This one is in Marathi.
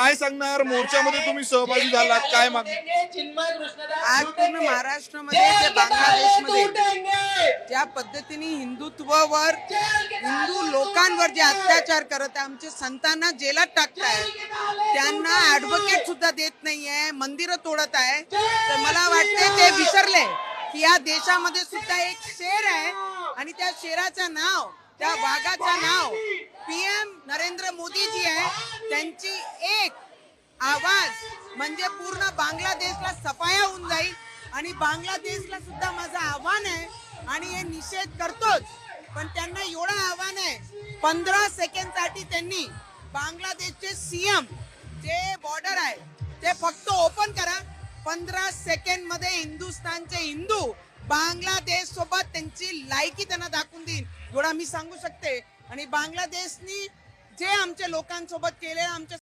काय सांगणार? मोर्चामध्ये तुम्ही सहभागी झालात. काय मागणी? आज पूर्ण महाराष्ट्रामध्ये जे बांगलादेशमध्ये ज्या पद्धतीने हिंदुत्वावर हिंदू लोकांवर जे अत्याचार करत आहे आमच्या संतांना जेलात टाकताय त्यांना ऍडव्होकेट सुद्धा देत नाहीये मंदिरं तोडत आहे. तर मला वाटते ते विसरले की या देशामध्ये सुद्धा एक शेर आहे. आणि त्या शेराचं नाव त्या वाघाचं नाव पीएम नरेंद्र मोदी जी आहे त्यांची एक आवाज म्हणजे पूर्ण बांगलादेशला सफाया होऊन जाईल. आणि बांगलादेशला सुद्धा माझं आव्हान आहे आणि हे निषेध करतोच. पण त्यांना एवढं आव्हान आहे पंधरा सेकंडसाठी त्यांनी बांगलादेशचे सीएम जे बॉर्डर आहे ते फक्त ओपन करा. पंधरा सेकंडमध्ये हिंदुस्थानचे हिंदू बांगलादेश सोबत त्यांची लायकी त्यांना दाखवून देईन. एवढा मी सांगू शकते. आणि बांगलादेशनी जे आमच्या लोकांसोबत केले आमच्या